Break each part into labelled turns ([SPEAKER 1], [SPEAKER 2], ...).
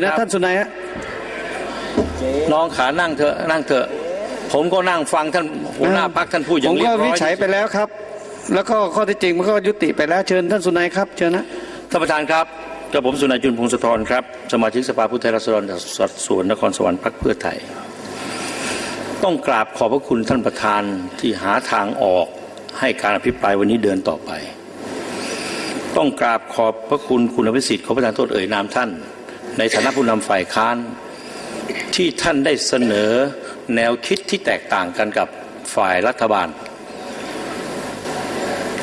[SPEAKER 1] เดี๋ยวนะท่านสุนัยฮะ
[SPEAKER 2] น้องขานั่งเถอะนั่งเถอะผมก็นั่งฟังท่านหัวหน้าพักท่านพูดอย่า
[SPEAKER 1] ผ
[SPEAKER 2] ง
[SPEAKER 1] ม
[SPEAKER 2] เรีย
[SPEAKER 1] ก็
[SPEAKER 2] บร้
[SPEAKER 1] วิ
[SPEAKER 2] อย
[SPEAKER 1] จัยไปแล้วครับ แล้วก็ข้อที่จริงมันก็ยุติไปแล้วเชิญท่านสุนัยครับเชิญนะ
[SPEAKER 2] ท่านประธานครับกับผมสุนัยจุนพงศธรครับ สมาชิกสภาผู้แทนราษฎรจากสัดส่วนนครสวรรค์พรรคเพื่อไทย ต้องกราบขอบพระคุณท่านประธานที่หาทางออกให้การอภิปรายวันนี้เดินต่อไป ต้องกราบขอบพระคุณคุณอภิสิทธิ์ขอประทานโทษเอ่ยนามท่าน ในฐานะผู้นำฝ่ายค้าน ที่ท่านได้เสนอแนวคิดที่แตกต่างกันกับฝ่ายรัฐบาล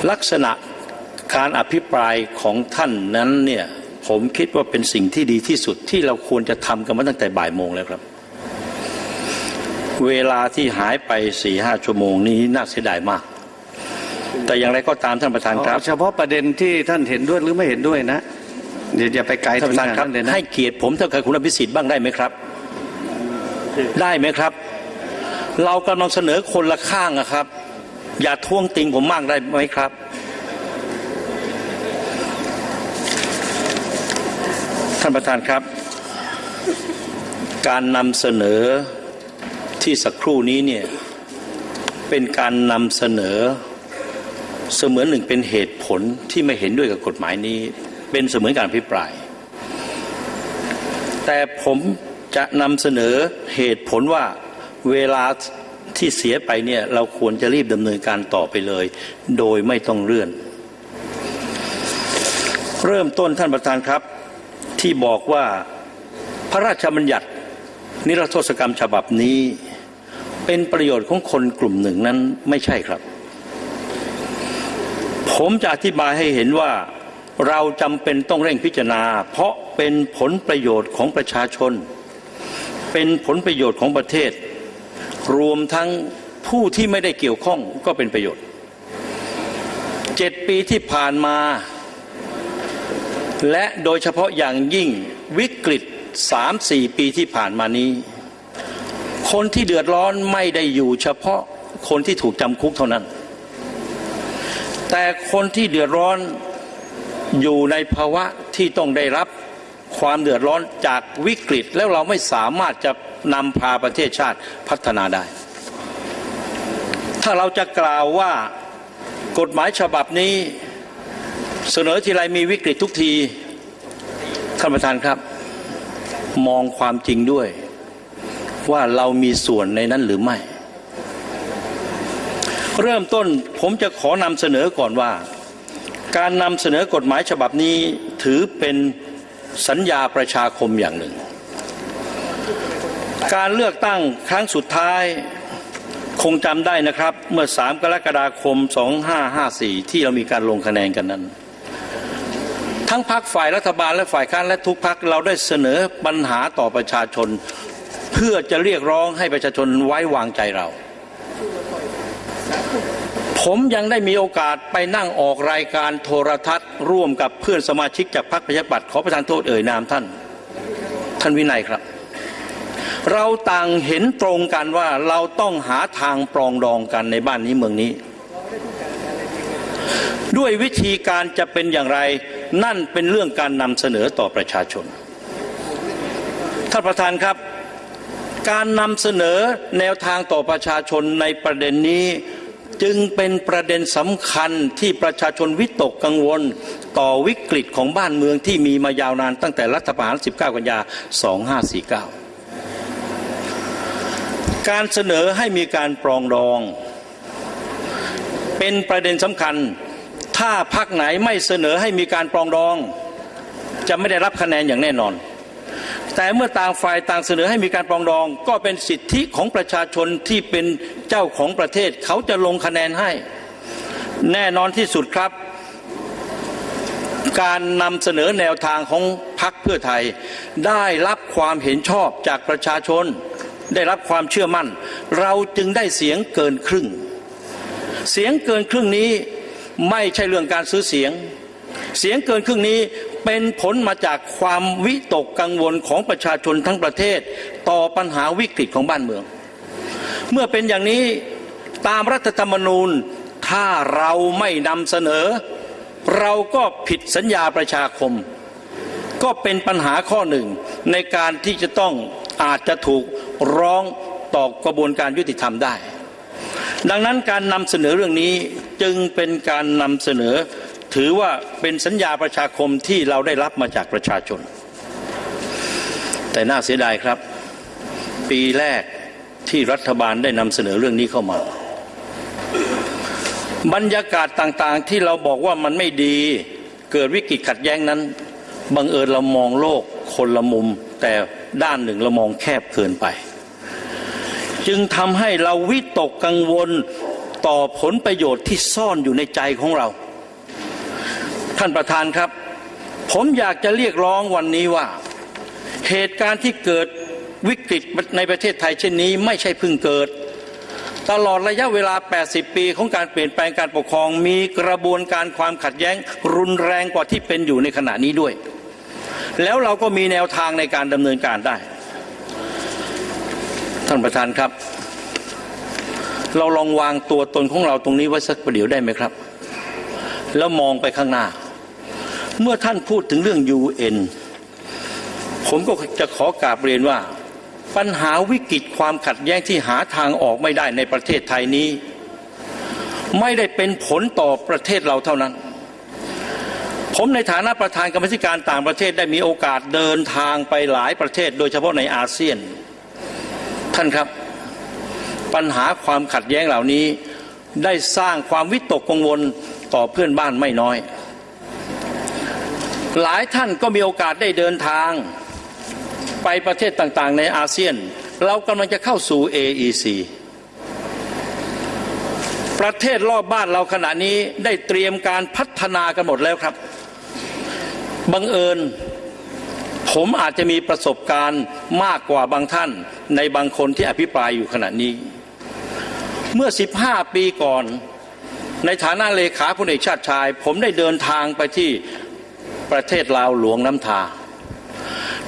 [SPEAKER 2] ลักษณะการอภิปรายของท่านนั้นเนี่ยผมคิดว่าเป็นสิ่งที่ดีที่สุดที่เราควรจะทำกันมาตั้งแต่บ่ายโมงแล้วครับ เวลาที่หายไปสี่ห้าชั่วโมงนี้น่าเสียดายมาก แต่อย่างไรก็ตามท่านประธานครับ
[SPEAKER 1] เอาเฉพาะประเด็นที่ท่านเห็นด้วยหรือไม่เห็นด้วยนะ เดี๋ยวอย่าไปไกล
[SPEAKER 2] ท่าน
[SPEAKER 1] ถึ
[SPEAKER 2] ป
[SPEAKER 1] ง
[SPEAKER 2] ระธาน
[SPEAKER 1] ขนาด
[SPEAKER 2] ครับ
[SPEAKER 1] นั้นเลยนะ
[SPEAKER 2] ให้เกียรติผมเท่ากับคุณอภิสิทธิ์บ้างได้ไหมครับ ได้ไหมครับ เรากำลังเสนอคนละข้างอะครับ อย่าท้วงติงผมมากได้ไหมครับท่านประธานครับ การนำเสนอที่สักครู่นี้เนี่ยเป็นการนำเสนอเสมือนหนึ่งเป็นเหตุผลที่ไม่เห็นด้วยกับกฎหมายนี้ เป็นเสมือนการพิปราย แต่ผมจะนำเสนอเหตุผลว่าเวลาที่เสียไปเนี่ยเราควรจะรีบดำเนินการต่อไปเลย โดยไม่ต้องเลื่อน เริ่มต้นท่านประธานครับ ที่บอกว่าพระราชบัญญัติ นิรโทษกรรมฉบับนี้ เป็นประโยชน์ของคนกลุ่มหนึ่งนั้นไม่ใช่ครับ ผมจะอธิบายให้เห็นว่า เราจำเป็นต้องเร่งพิจารณา เพราะเป็นผลประโยชน์ของประชาชน เป็นผลประโยชน์ของประเทศ รวมทั้งผู้ที่ไม่ได้เกี่ยวข้องก็เป็นประโยชน์เจ็ดปีที่ผ่านมา และโดยเฉพาะอย่างยิ่งวิกฤตสามสี่ปีที่ผ่านมานี้ คนที่เดือดร้อนไม่ได้อยู่เฉพาะคนที่ถูกจำคุกเท่านั้น แต่คนที่เดือดร้อน อยู่ในภาวะที่ต้องได้รับความเดือดร้อนจากวิกฤต แล้วเราไม่สามารถจะนำพาประเทศชาติพัฒนาได้ ถ้าเราจะกล่าวว่ากฎหมายฉบับนี้เสนอทีไรมีวิกฤตทุกทีท่านประธานครับ มองความจริงด้วย ว่าเรามีส่วนในนั้นหรือไม่ เริ่มต้นผมจะขอนำเสนอก่อนว่า การนำเสนอกฎหมายฉบับนี้ถือเป็นสัญญาประชาคมอย่างหนึ่ง การเลือกตั้งครั้งสุดท้ายคงจำได้นะครับเมื่อ 3 กรกฎาคม 2554 ที่เรามีการลงคะแนนกันนั้น ทั้งพักฝ่ายรัฐบาลและฝ่ายค้านและทุกพักเราได้เสนอปัญหาต่อประชาชน เพื่อจะเรียกร้องให้ประชาชนไว้วางใจเรา ผมยังได้มีโอกาสไปนั่งออกรายการโทรทัศน์ ร่วมกับเพื่อนสมาชิกจากพรรคประชาธิปัตย์ขอประทานโทษเอ่ยนามท่าน ท่านวินัยครับ เราต่างเห็นตรงกันว่าเราต้องหาทางปรองดองกันในบ้านนี้เมืองนี้ ด้วยวิธีการจะเป็นอย่างไร นั่นเป็นเรื่องการนำเสนอต่อประชาชนท่านประธานครับ การนำเสนอแนวทางต่อประชาชนในประเด็นนี้ จึงเป็นประเด็นสำคัญที่ประชาชนวิตกกังวล ต่อวิกฤตของบ้านเมืองที่มีมายาวนานตั้งแต่รัฐประหาร 19 กันยา 2549 การเสนอให้มีการปรองดอง เป็นประเด็นสำคัญ ถ้าพักไหนไม่เสนอให้มีการปรองดอง จะไม่ได้รับคะแนนอย่างแน่นอน แต่เมื่อต่างฝ่ายต่างเสนอให้มีการปรองดอง ก็เป็นสิทธิของประชาชนที่เป็นเจ้าของประเทศ เขาจะลงคะแนนให้ แน่นอนที่สุดครับ การนำเสนอแนวทางของพรรคเพื่อไทย ได้รับความเห็นชอบจากประชาชน ได้รับความเชื่อมั่น เราจึงได้เสียงเกินครึ่ง เสียงเกินครึ่งนี้ไม่ใช่เรื่องการซื้อเสียง เสียงเกินครึ่งนี้ เป็นผลมาจากความวิตกกังวลของประชาชนทั้งประเทศ ต่อปัญหาวิกฤตของบ้านเมือง เมื่อเป็นอย่างนี้ตามรัฐธรรมนูญถ้าเราไม่นำเสนอ เราก็ผิดสัญญาประชาคม ก็เป็นปัญหาข้อหนึ่ง ในการที่จะต้องอาจจะถูกร้องต่อกระบวนการยุติธรรมได้ ดังนั้นการนำเสนอเรื่องนี้จึงเป็นการนำเสนอ ถือว่าเป็นสัญญาประชาคมที่เราได้รับมาจากประชาชน แต่น่าเสียดายครับ ปีแรกที่รัฐบาลได้นำเสนอเรื่องนี้เข้ามา บรรยากาศต่างๆที่เราบอกว่ามันไม่ดีเกิดวิกฤตขัดแย้งนั้นบังเอิญเรามองโลกคนละมุม แต่ด้านหนึ่งเรามองแคบเกินไป จึงทำให้เราวิตกกังวลต่อผลประโยชน์ที่ซ่อนอยู่ในใจของเรา ท่านประธานครับ ผมอยากจะเรียกร้องวันนี้ว่า เหตุการณ์ที่เกิดวิกฤตในประเทศไทยเช่นนี้ไม่ใช่เพิ่งเกิด ตลอดระยะเวลา 80 ปีของการเปลี่ยนแปลงการปกครอง มีกระบวนการความขัดแย้งรุนแรงกว่าที่เป็นอยู่ในขณะนี้ด้วย แล้วเราก็มีแนวทางในการดำเนินการได้ ท่านประธานครับ เราลองวางตัวตนของเราตรงนี้ไว้สักประเดี๋ยวได้ไหมครับ แล้วมองไปข้างหน้า เมื่อท่านพูดถึงเรื่อง UN ผมก็จะขอกราบเรียนว่า ปัญหาวิกฤตความขัดแย้งที่หาทางออกไม่ได้ในประเทศไทยนี้ ไม่ได้เป็นผลต่อประเทศเราเท่านั้น ผมในฐานะประธานกรรมธิการต่างประเทศได้มีโอกาสเดินทางไปหลายประเทศ โดยเฉพาะในอาเซียน ท่านครับ ปัญหาความขัดแย้งเหล่านี้ได้สร้างความวิตกกังวลต่อเพื่อนบ้านไม่น้อย หลายท่านก็มีโอกาสได้เดินทาง ไปประเทศต่างๆ ในอาเซียน เรากำลังจะเข้าสู่ AEC ประเทศรอบบ้านเราขณะนี้ได้เตรียมการพัฒนากันหมดแล้วครับบังเอิญ ผมอาจจะมีประสบการณ์มากกว่าบางท่าน ในบางคนที่อภิปรายอยู่ขณะนี้ เมื่อ 15 ปีก่อน ในฐานะเลขาพลเอกชาติชาย ผมได้เดินทางไปที่ ประเทศลาวหลวงน้ำทา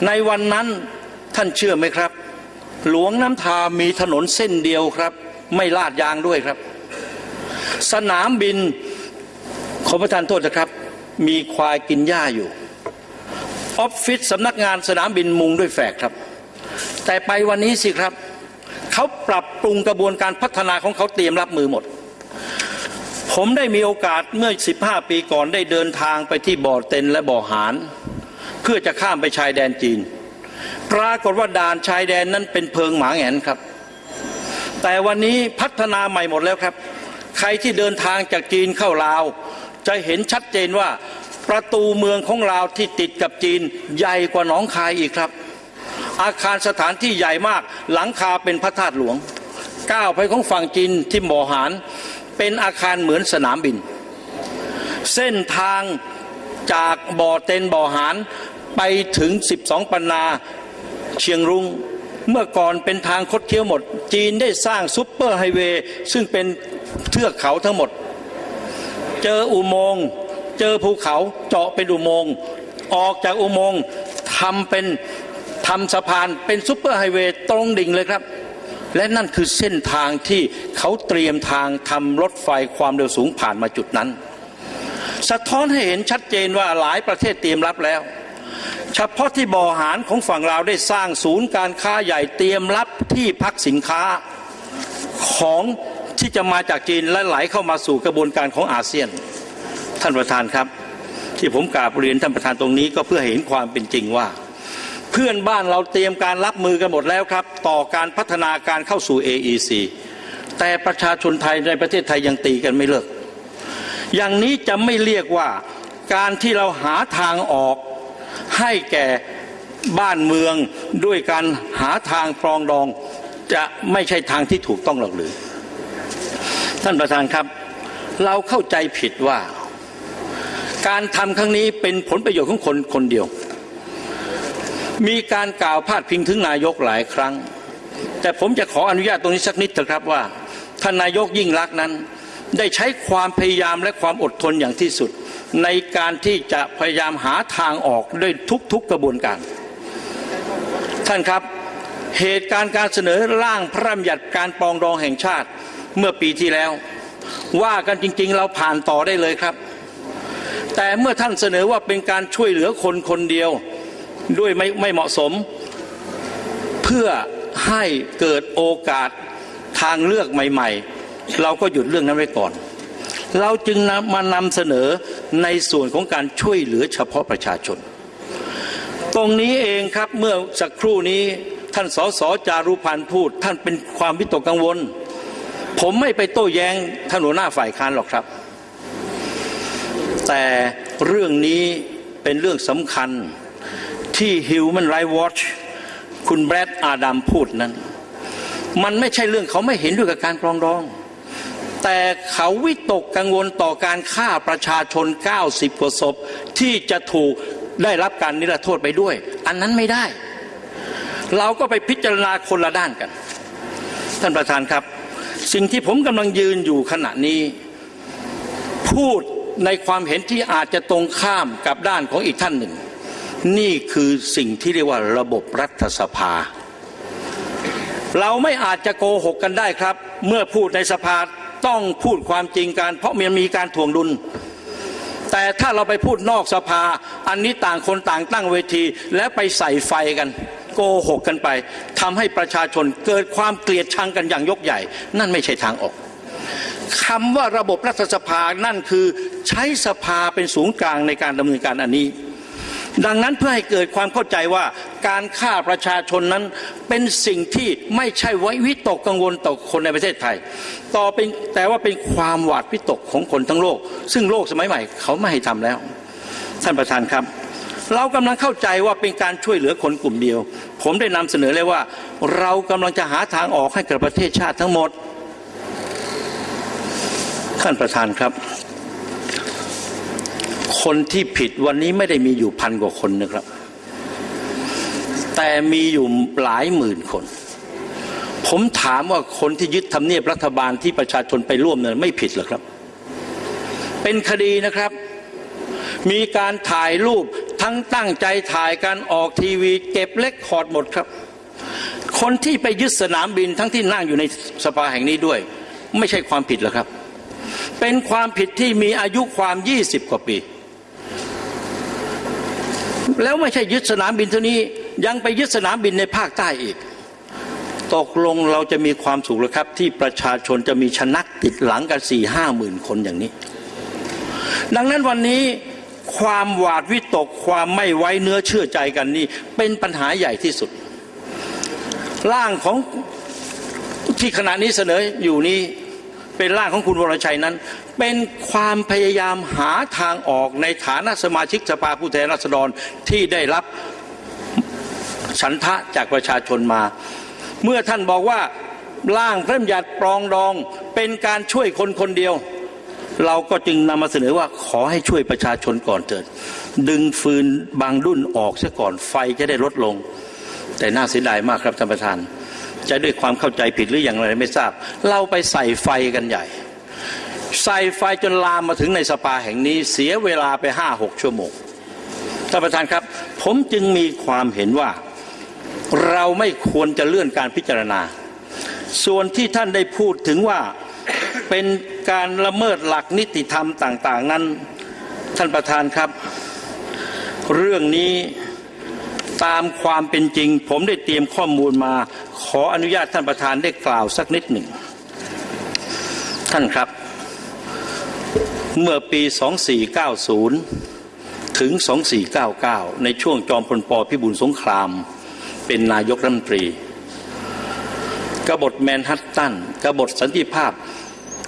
[SPEAKER 2] ในวันนั้นท่านเชื่อไหมครับ หลวงน้ำทามีถนนเส้นเดียวครับ ไม่ลาดยางด้วยครับ สนามบินขอประทานโทษนะครับ มีควายกินหญ้าอยู่ออฟฟิศสำนักงานสนามบินมุงด้วยแฝกครับ แต่ไปวันนี้สิครับ เขาปรับปรุงกระบวนการพัฒนาของเขาเตรียมรับมือหมด ผมได้มีโอกาสเมื่อ 15 ปีก่อนได้เดินทางไปที่บ่อเต็นและบ่อหารเพื่อจะข้ามไปชายแดนจีน ปรากฏว่าด่านชายแดนนั้นเป็นเพิงหมาแงนครับ แต่วันนี้พัฒนาใหม่หมดแล้วครับ ใครที่เดินทางจากจีนเข้าลาว จะเห็นชัดเจนว่าประตูเมืองของลาวที่ติดกับจีนใหญ่กว่าหนองคายอีกครับ อาคารสถานที่ใหญ่มากหลังคาเป็นพระธาตุหลวงก้าวไปของฝั่งจีนที่บ่อหาร เป็นอาคารเหมือนสนามบิน เส้นทางจากบ่อเต็นบ่อหารไปถึง 12 ปันนาเชียงรุง้งเมื่อก่อนเป็นทางคดเคี้ยวหมด จีนได้สร้างซุปเปอร์ไฮเวย์ซึ่งเป็นเทือกเขาทั้งหมด เจออุโมงค์เจอภูเขาเจาะเป็นอุโมงค์ออกจากอุโมงค์ทำเป็นทำสะพานเป็นซุปเปอร์ไฮเวย์ตรงดิ่งเลยครับ และนั่นคือเส้นทางที่เขาเตรียมทางทำรถไฟความเร็วสูงผ่านมาจุดนั้น สะท้อนให้เห็นชัดเจนว่าหลายประเทศเตรียมรับแล้ว เฉพาะที่บ่อหารของฝั่งเราวได้สร้างศูนย์การค้าใหญ่เตรียมรับที่พักสินค้าของที่จะมาจากจีนและไหลเข้ามาสู่กระบวนการของอาเซียน ท่านประธานครับ ที่ผมกราบเรียนท่านประธานตรงนี้ก็เพื่อเห็นความเป็นจริงว่า เพื่อนบ้านเราเตรียมการรับมือกันหมดแล้วครับ ต่อการพัฒนาการเข้าสู่ AEC แต่ประชาชนไทยในประเทศไทยยังตีกันไม่เลิก อย่างนี้จะไม่เรียกว่าการที่เราหาทางออกให้แก่บ้านเมืองด้วยการหาทางปรองดองจะไม่ใช่ทางที่ถูกต้องหรอกหรือ ท่านประธานครับ เราเข้าใจผิดว่า การทำครั้งนี้เป็นผลประโยชน์ของคนคนเดียว มีการกล่าวพาดพิงถึงนายกหลายครั้ง แต่ผมจะขออนุญาตตรงนี้สักนิดเถอะครับว่าท่านนายกยิ่งรักนั้น ได้ใช้ความพยายามและความอดทนอย่างที่สุด ในการที่จะพยายามหาทางออกด้วยทุกๆกระบวนการ ท่านครับเหตุการณ์การเสนอร่างพระราชบัญญัติการปองดองแห่งชาติเมื่อปีที่แล้ว ว่ากันจริงๆเราผ่านต่อได้เลยครับ แต่เมื่อท่านเสนอว่าเป็นการช่วยเหลือคนคนเดียว ด้วยไม่ไม่เหมาะสม เพื่อให้เกิดโอกาสทางเลือกใหม่ ๆ เราก็หยุดเรื่องนั้นไว้ก่อน เราจึงมานำเสนอในส่วนของการช่วยเหลือเฉพาะประชาชน ตรงนี้เองครับเมื่อสักครู่นี้ท่านสสจารุพันธ์พูด ท่านเป็นความวิตกกังวล ผมไม่ไปโต้แย้งท่านหัวหน้าฝ่ายค้านหรอกครับ แต่เรื่องนี้เป็นเรื่องสำคัญ ที่ Human Rights Watch คุณแบรดอาดัมพูดนั้น มันไม่ใช่เรื่องเขาไม่เห็นด้วยกับการปรองดอง แต่เขาวิตกกังวลต่อการฆ่าประชาชน 90 กว่าศพ ที่จะถูกได้รับการนิรโทษไปด้วย อันนั้นไม่ได้ เราก็ไปพิจารณาคนละด้านกัน ท่านประธานครับ สิ่งที่ผมกำลังยืนอยู่ขณะนี้ พูดในความเห็นที่อาจจะตรงข้ามกับด้านของอีกท่านหนึ่ง นี่คือสิ่งที่เรียกว่าระบบรัฐสภา เราไม่อาจจะโกหกกันได้ครับ เมื่อพูดในสภาต้องพูดความจริงกัน เพราะมันมีการถ่วงดุล แต่ถ้าเราไปพูดนอกสภา อันนี้ต่างคนต่างตั้งเวที และไปใส่ไฟกันโกหกกันไปทำให้ประชาชนเกิดความเกลียดชังกันอย่างยกใหญ่ นั่นไม่ใช่ทางออกคำว่าระบบรัฐสภานั่นคือใช้สภาเป็นศูนย์กลางในการดำเนินการอันนี้ ดังนั้นเพื่อให้เกิดความเข้าใจว่าการฆ่าประชาชนนั้นเป็นสิ่งที่ไม่ใช่ไว้วิตกกังวลต่อคนในประเทศไทย ต่อเป็นแต่ว่าเป็นความหวาดวิตกของคนทั้งโลก ซึ่งโลกสมัยใหม่ เขาไม่ให้ทำแล้ว ท่านประธานครับ เรากำลังเข้าใจว่าเป็นการช่วยเหลือคนกลุ่มเดียว ผมได้นำเสนอเลยว่า เรากำลังจะหาทางออกให้กับประเทศชาติทั้งหมด ท่านประธานครับ คนที่ผิดวันนี้ไม่ได้มีอยู่พันกว่าคนนะครับ แต่มีอยู่หลายหมื่นคน ผมถามว่าคนที่ยึดทำเนียบรัฐบาลที่ประชาชนไปร่วมเนี่ยไม่ผิดหรอครับ เป็นคดีนะครับ มีการถ่ายรูปทั้งตั้งใจถ่ายการออกทีวี เก็บเล็กคอร์ดหมดครับ คนที่ไปยึดสนามบินทั้งที่นั่งอยู่ในสภาแห่งนี้ด้วย ไม่ใช่ความผิดหรอครับ เป็นความผิดที่มีอายุความ 20 กว่าปี แล้วไม่ใช่ยึดสนามบินเท่านี้ยังไปยึดสนามบินในภาคใต้อีก ตกลงเราจะมีความสุขหรือครับ ที่ประชาชนจะมีชนักติดหลังกันสี่ห้าหมื่นคนอย่างนี้ ดังนั้นวันนี้ความหวาดวิตกความไม่ไว้เนื้อเชื่อใจกันนี่เป็นปัญหาใหญ่ที่สุด ร่างของที่ขณะนี้เสนออยู่นี้ เป็นร่างของคุณวรชัยนั้น เป็นความพยายามหาทางออกในฐานะสมาชิกสภาผู้แทนราษฎรที่ได้รับฉันทะจากประชาชนมา เมื่อท่านบอกว่าร่างพระบัญญัติปรองดองเป็นการช่วยคนคนเดียว เราก็จึงนำมาเสนอว่าขอให้ช่วยประชาชนก่อนเถิด ดึงฟืนบางรุ่นออกซะก่อนไฟจะได้ลดลง แต่น่าเสียดายมากครับท่านประธาน จะด้วยความเข้าใจผิดหรืออย่างไรไม่ทราบ เราไปใส่ไฟกันใหญ่ ใส่ไฟจนลามมาถึงในสภาแห่งนี้เสียเวลาไปห้าหกชั่วโมงท่านประธานครับ ผมจึงมีความเห็นว่าเราไม่ควรจะเลื่อนการพิจารณา ส่วนที่ท่านได้พูดถึงว่าเป็นการละเมิดหลักนิติธรรมต่าง ๆ นั้น ท่านประธานครับ เรื่องนี้ตามความเป็นจริง ผมได้เตรียมข้อมูลมา ขออนุญาตท่านประธานได้กล่าวสักนิดหนึ่ง ท่านครับ เมื่อปี 2490 ถึง 2499 ในช่วงจอมพลปพิบูลสงคราม เป็นนายกรัฐมนตรี กบฏแมนฮัตตัน กบฏสันติภาพ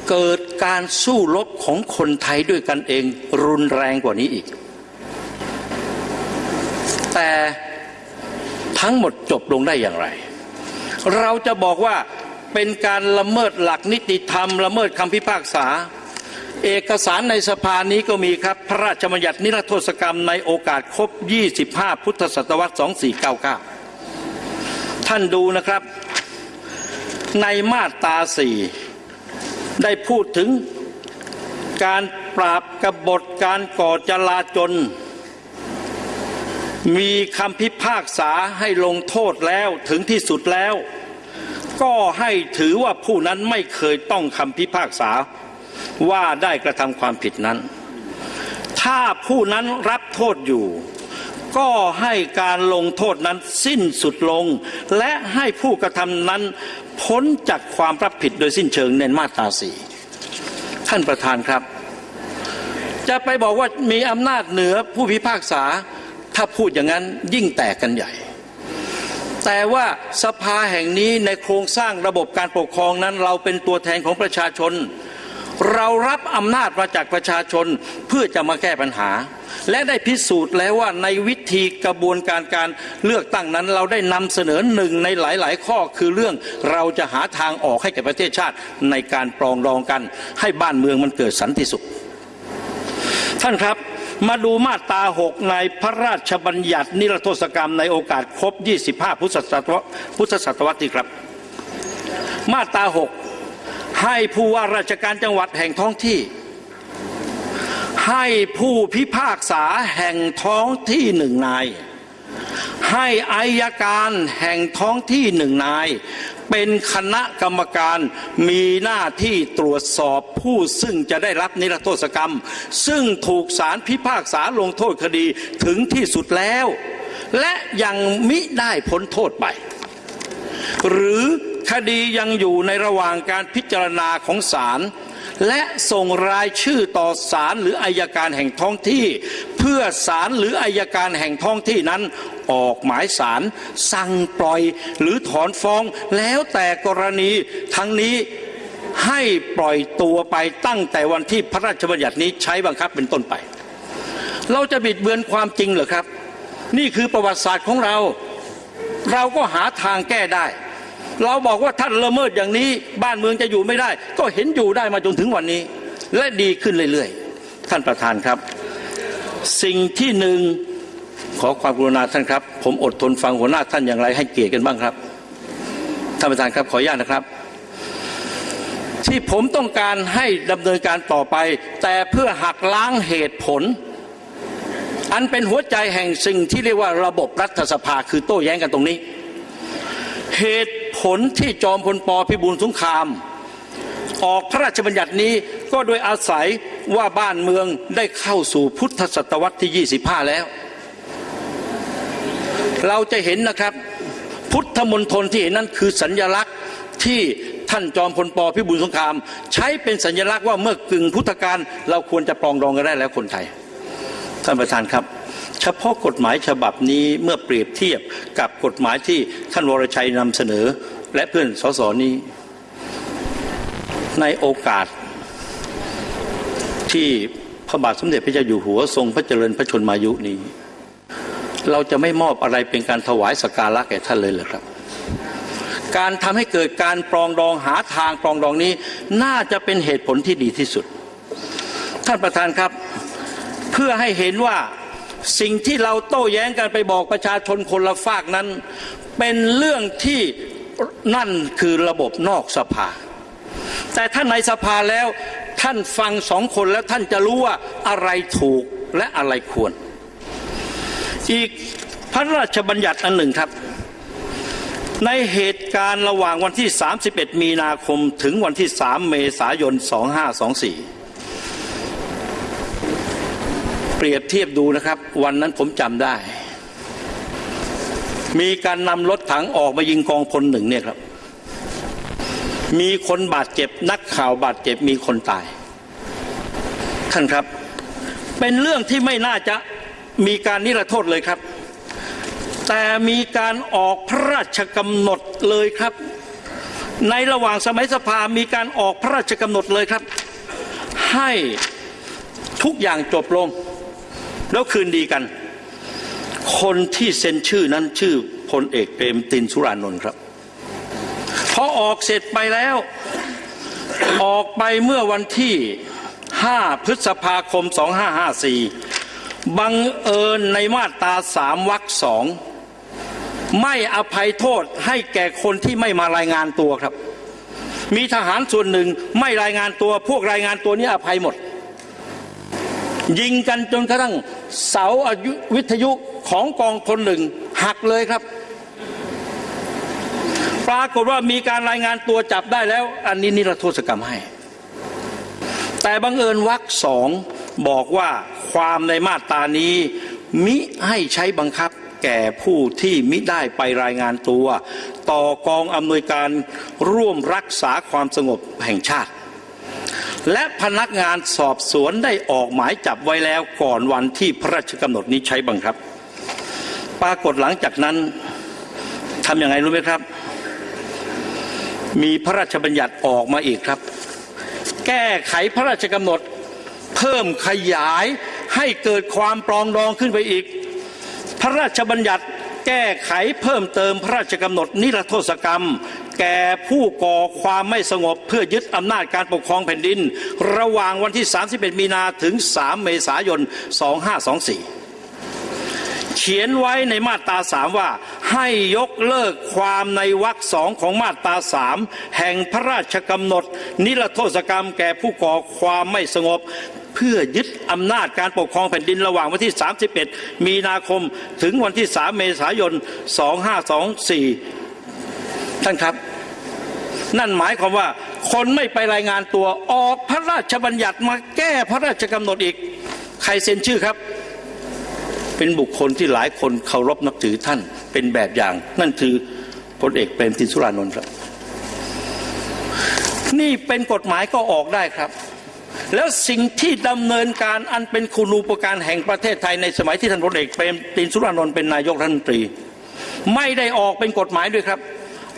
[SPEAKER 2] เกิดการสู้รบของคนไทยด้วยกันเองรุนแรงกว่านี้อีก แต่ทั้งหมดจบลงได้อย่างไร เราจะบอกว่าเป็นการละเมิดหลักนิติธรรม ละเมิดคำพิพากษา เอกสารในสภานี้ก็มีครับ พระราชบัญญัตินิรโทษกรรมในโอกาสครบ 25 พุทธศตวรรษ 2499 ท่านดูนะครับ ในมาตราสี่ได้พูดถึงการปราบกบฏการก่อจลาจล มีคำพิพากษาให้ลงโทษแล้วถึงที่สุดแล้ว ก็ให้ถือว่าผู้นั้นไม่เคยต้องคำพิพากษาว่าได้กระทำความผิดนั้น ถ้าผู้นั้นรับโทษอยู่ ก็ให้การลงโทษนั้นสิ้นสุดลง และให้ผู้กระทำนั้นพ้นจากความรับผิดโดยสิ้นเชิงในมาตราสี่ท่านประธานครับ จะไปบอกว่ามีอำนาจเหนือผู้พิพากษา ถ้าพูดอย่างนั้นยิ่งแตกกันใหญ่ แต่ว่าสภาแห่งนี้ในโครงสร้างระบบการปกครองนั้น เราเป็นตัวแทนของประชาชน เรารับอำนาจมาจากประชาชนเพื่อจะมาแก้ปัญหา และได้พิสูจน์แล้วว่าในวิธีกระบวนการการเลือกตั้งนั้น เราได้นำเสนอหนึ่งในหลาย ๆ ข้อคือเรื่องเราจะหาทางออกให้แก่ประเทศชาติในการปรองดองกัน ให้บ้านเมืองมันเกิดสันติสุข ท่านครับ มาดูมาตราหกในพระราชบัญญัตินิรโทษกรรมในโอกาสครบ 25 พุทธศตวรรษพุทธศตวรรษที่ครับ มาตราหกให้ผู้ว่าราชการจังหวัดแห่งท้องที่ ให้ผู้พิพากษาแห่งท้องที่หนึ่งนายให้อายการแห่งท้องที่หนึ่งนาย เป็นคณะกรรมการมีหน้าที่ตรวจสอบผู้ซึ่งจะได้รับนิรโทษกรรม ซึ่งถูกศาลพิพากษาลงโทษคดีถึงที่สุดแล้ว และยังมิได้พ้นโทษไป หรือคดียังอยู่ในระหว่างการพิจารณาของศาลและส่งรายชื่อต่อศาลหรืออายการแห่งท้องที่ เพื่อศาลหรืออายการแห่งท้องที่นั้น ออกหมายศาลสั่งปล่อยหรือถอนฟ้องแล้วแต่กรณีทั้งนี้ให้ปล่อยตัวไปตั้งแต่วันที่พระราชบัญญัตินี้ใช้บังคับเป็นต้นไป เราจะบิดเบือนความจริงเหรอครับ นี่คือประวัติศาสตร์ของเรา เราก็หาทางแก้ได้ เราบอกว่าท่านละเมิดอย่างนี้บ้านเมืองจะอยู่ไม่ได้ ก็เห็นอยู่ได้มาจนถึงวันนี้ และดีขึ้นเรื่อยๆ ท่านประธานครับ สิ่งที่หนึ่งขอความกรุณาท่านครับ ผมอดทนฟังหัวหน้าท่านอย่างไรให้เกียรติกันบ้างครับท่านประธานครับขออนุญาตนะครับ ที่ผมต้องการให้ดำเนินการต่อไป แต่เพื่อหักล้างเหตุผล อันเป็นหัวใจแห่งสิ่งที่เรียกว่าระบบรัฐสภาคือโต้แย้งกันตรงนี้ เหตุผลที่จอมพลปพิบูลสงคราม ออกพระราชบัญญัตินี้ ก็โดยอาศัยว่าบ้านเมืองได้เข้าสู่พุทธศตวรรษที่ 25 แล้ว เราจะเห็นนะครับ พุทธมณฑลที่เห็นนั้นคือสัญญลักษณ์ที่ท่านจอมพลปพิบูลสงคราม ใช้เป็นสัญลักษณ์ว่าเมื่อกึ่งพุทธกาลเราควรจะปรองดองกันได้แล้วคนไทย ท่านประธานครับ เฉพาะกฎหมายฉบับนี้เมื่อเปรียบเทียบกับกฎหมายที่ท่านวรชัยนำเสนอ และเพื่อนสสนี้ ในโอกาส ที่พระบาทสมเด็จพระเจ้าอยู่หัวทรงพระเจริญพระชนมายุนี้ เราจะไม่มอบอะไรเป็นการถวายสกการะแก่ท่านเลยเหรอครับ การทำให้เกิดการปรองดองหาทางปรองดองนี้ น่าจะเป็นเหตุผลที่ดีที่สุด ท่านประธานครับ เพื่อให้เห็นว่าสิ่งที่เราโต้แย้งกันไปบอกประชาชนคนละฝากนั้น เป็นเรื่องที่นั่นคือระบบนอกสภา แต่ท่านในสภาแล้ว ท่านฟังสองคนแล้วท่านจะรู้ว่าอะไรถูกและอะไรควร อีกพระราชบัญญัติอันหนึ่งครับ ในเหตุการณ์ระหว่างวันที่ 31 มีนาคมถึงวันที่ 3 เมษายน 2524 เปรียบเทียบดูนะครับ วันนั้นผมจำได้ มีการนำรถถังออกมายิงกองพลหนึ่งเนี่ยครับ มีคนบาดเจ็บ นักข่าวบาดเจ็บมีคนตาย ท่านครับ เป็นเรื่องที่ไม่น่าจะมีการนิรโทษเลยครับ แต่มีการออกพระราชกำหนดเลยครับ ในระหว่างสมัยสภามีการออกพระราชกำหนดเลยครับ ให้ทุกอย่างจบลง แล้วคืนดีกัน คนที่เซ็นชื่อนั้นชื่อพลเอกเปรมตินสุรานนท์ครับ อออกเสร็จไปแล้ว ออกไปเมื่อวันที่ 5 พฤษภาคม 2554 บังเอิญในมาตราสามวรรคสองไม่อภัยโทษให้แก่คนที่ไม่มารายงานตัวครับ มีทหารส่วนหนึ่งไม่รายงานตัว พวกรายงานตัวนี้อภัยหมด ยิงกันจนกระทั่งเสาอายุวิทยุของกองพลหนึ่งหักเลยครับ ปรากฏว่ามีการรายงานตัวจับได้แล้ว อันนี้นิรโทษกรรมให้ แต่บังเอิญวรรคสองบอกว่าความในมาตรานี้ มิให้ใช้บังคับแก่ผู้ที่มิได้ไปรายงานตัว ต่อกองอำนวยการร่วมรักษาความสงบแห่งชาติ และพนักงานสอบสวนได้ออกหมายจับไว้แล้วก่อนวันที่พระราชกำหนดนี้ใช้บังคับ ปรากฏหลังจากนั้นทำยังไงรู้ไหมครับ มีพระราชบัญญัติออกมาอีกครับ แก้ไขพระราชกำหนด เพิ่มขยายให้เกิดความปรองดองขึ้นไปอีก พระราชบัญญัติแก้ไขเพิ่มเติมพระราชกำหนดนิรโทษกรรม แก่ผู้ก่อความไม่สงบเพื่อยึดอำนาจการปกครองแผ่นดิน ระหว่างวันที่ 31 มีนาถึง 3 เมษายน 2524 เขียนไว้ในมาตราสามว่า ให้ยกเลิกความในวรรคสองของมาตราสามแห่งพระราชกำหนด นิรโทษกรรมแก่ผู้ก่อความไม่สงบ เพื่อยึดอำนาจการปกครองแผ่นดินระหว่างวันที่ 31 มีนาคมถึงวันที่ 3 เมษายน 2524 ท่านครับนั่นหมายความว่าคนไม่ไปรายงานตัวออกพระราชบัญญัติมาแก้พระราชกำหนดอีก ใครเซ็นชื่อครับ เป็นบุคคลที่หลายคนเคารพนับถือท่านเป็นแบบอย่าง นั่นคือพลเอกเปรมตินสุรานนท์ครับ นี่เป็นกฎหมายก็ออกได้ครับ แล้วสิ่งที่ดำเนินการอันเป็นคุณูปการแห่งประเทศไทยในสมัยที่ท่านพลเอกเปรมตินสุรานนท์เป็นนายกรัฐมนตรี ไม่ได้ออกเป็นกฎหมายด้วยครับ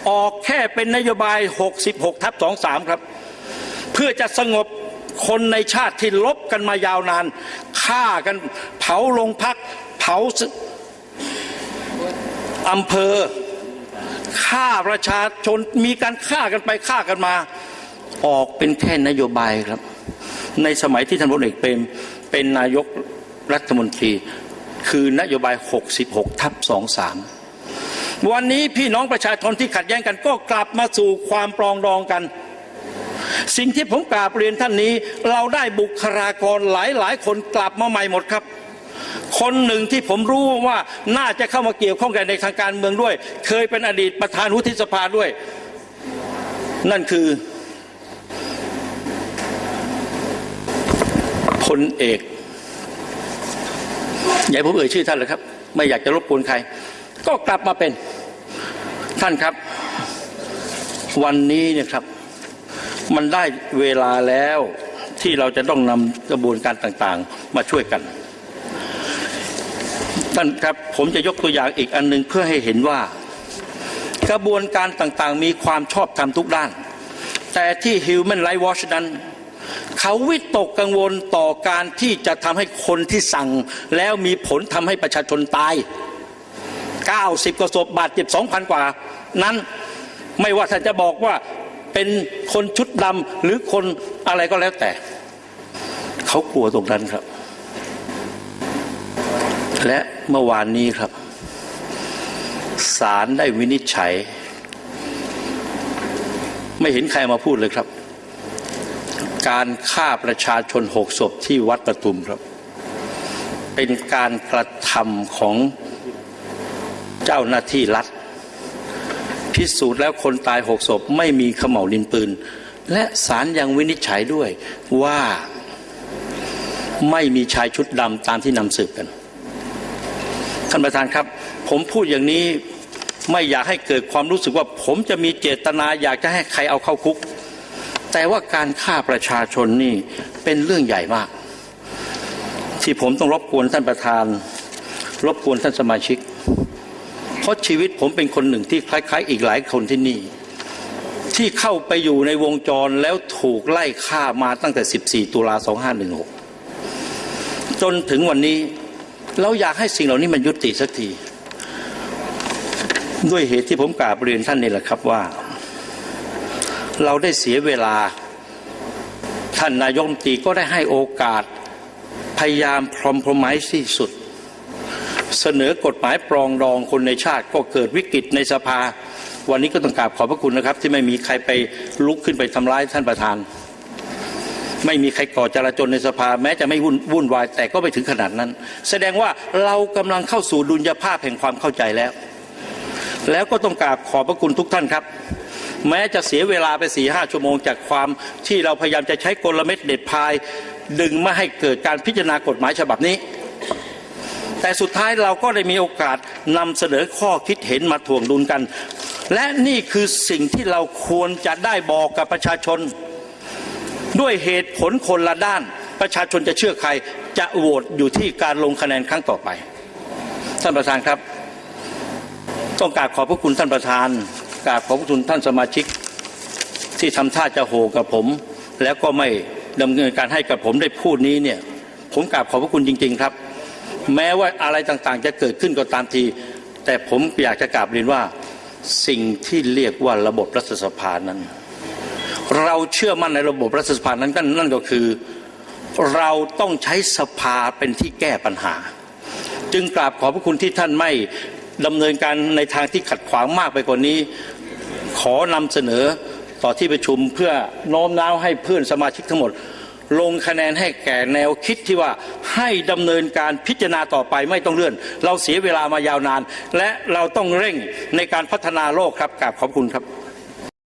[SPEAKER 2] ออกแค่เป็นนโยบาย 66ทับ23 ครับ เพื่อจะสงบคนในชาติที่ลบกันมายาวนานฆ่ากันเผาโรงพัก เผาสอำเภอฆ่าประชาชนมีการฆ่ากันไปฆ่ากันมา ออกเป็นแค่นโยบายครับ ในสมัยที่ท่านพลเอกเปรมเป็นนายกรัฐมนตรี คือนโยบาย 66 ทับ 23 วันนี้พี่น้องประชาชนที่ขัดแย้งกันก็กลับมาสู่ความปรองดองกัน สิ่งที่ผมกราบเรียนท่านนี้ เราได้บุคลากรหลายหลายๆคนกลับมาใหม่หมดครับ คนหนึ่งที่ผมรู้ว่าน่าจะเข้ามาเกี่ยวข้องกันในทางการเมืองด้วย เคยเป็นอดีตประธานวุฒิสภาด้วย นั่นคือพลเอกอย่าให้ผมเอ่ยชื่อท่านเลยครับ ไม่อยากจะรบกวนใคร ก็กลับมาเป็นท่านครับ วันนี้เนี่ยครับ มันได้เวลาแล้วที่เราจะต้องนำกระบวนการต่างๆ มาช่วยกัน ท่านครับผมจะยกตัวอย่างอีกอันหนึ่งเพื่อให้เห็นว่า กระบวนการต่างๆ มีความชอบธรรมทุกด้าน แต่ที่ Human Rights Watch นั้น เขาวิตกกังวลต่อการที่จะทำให้คนที่สั่ง แล้วมีผลทำให้ประชาชนตาย 90 กว่าศพบาดเจ็บ 2,000 กว่า นั้นไม่ว่าท่านจะบอกว่าเป็นคนชุดดำหรือคนอะไรก็แล้วแต่ เขากลัวตรงนั้นครับ และเมื่อวานนี้ครับศาลได้วินิจฉัย ไม่เห็นใครมาพูดเลยครับ การฆ่าประชาชนหกศพที่วัดประทุมครับ เป็นการกระทำของเจ้าหน้าที่รัฐ พิสูจน์แล้วคนตายหกศพไม่มีขม่าวดินปืน และศาลยังวินิจฉัยด้วยว่าไม่มีชายชุดดำตามที่นำสืบกัน ท่านประธานครับ ผมพูดอย่างนี้ไม่อยากให้เกิดความรู้สึกว่า ผมจะมีเจตนาอยากจะให้ใครเอาเข้าคุก แต่ว่าการฆ่าประชาชนนี่เป็นเรื่องใหญ่มาก ที่ผมต้องรบกวนท่านประธาน รบกวนท่านสมาชิก เพราะชีวิตผมเป็นคนหนึ่งที่คล้าย ๆ อีกหลายคนที่นี่ ที่เข้าไปอยู่ในวงจรแล้วถูกไล่ฆ่ามาตั้งแต่ 14 ตุลา2516 จนถึงวันนี้ เราอยากให้สิ่งเหล่านี้มันยุติสักที ด้วยเหตุที่ผมกราบเรียนท่านนี่แหละครับว่า เราได้เสียเวลา ท่านนายกมตีก็ได้ให้โอกาส พยายามพรอมพรไมที่สุด เสนอกฎหมายปรองดองคนในชาติก็เกิดวิกฤตในสภา วันนี้ก็ต้องกราบขอบพระคุณนะครับ ที่ไม่มีใครไปลุกขึ้นไปทำร้ายท่านประธาน ไม่มีใครก่อจราจนในสภาแม้จะไม่วุ่นวุ่นวายแต่ก็ไม่ถึงขนาดนั้น แสดงว่าเรากำลังเข้าสู่ดุลยภาพแห่งความเข้าใจแล้ว แล้วก็ต้องกราบขอบพระคุณทุกท่านครับ แม้จะเสียเวลาไปสี่ห้าชั่วโมง จากความที่เราพยายามจะใช้กลเม็ดเด็ดพาย ดึงไม่ให้เกิดการพิจารณากฎหมายฉบับนี้ แต่สุดท้ายเราก็ได้มีโอกาสนำเสนอข้อคิดเห็นมาถ่วงดุลกัน และนี่คือสิ่งที่เราควรจะได้บอกกับประชาชน ด้วยเหตุผลคนละด้าน ประชาชนจะเชื่อใครจะโหวตอยู่ที่การลงคะแนนครั้งต่อไป ท่านประธานครับ ต้องกราบขอบพระคุณท่านประธานกราบขอบพระคุณท่านสมาชิก ที่ทำท่าจะโหกับผม แล้วก็ไม่ดำเนินการให้กับผมได้พูดนี้เนี่ย ผมกราบขอบพระคุณจริง ๆครับ แม้ว่าอะไรต่างๆ จะเกิดขึ้นก็ตามที แต่ผมอยากจะกราบเรียนว่าสิ่งที่เรียกว่าระบบรัฐสภานั้น เราเชื่อมั่นในระบบรัฐสภานั้นก็นั่นก็คือ เราต้องใช้สภาเป็นที่แก้ปัญหา จึงกราบขอบพระคุณที่ท่านไม่ดำเนินการในทางที่ขัดขวางมากไปกว่านี้ ขอนำเสนอต่อที่ประชุมเพื่อโน้มน้าวให้เพื่อนสมาชิกทั้งหมด ลงคะแนนให้แก่แนวคิดที่ว่าให้ดำเนินการพิจารณาต่อไปไม่ต้องเลื่อน เราเสียเวลามายาวนาน และเราต้องเร่งในการพัฒนาโลกครับกราบขอบคุณครับ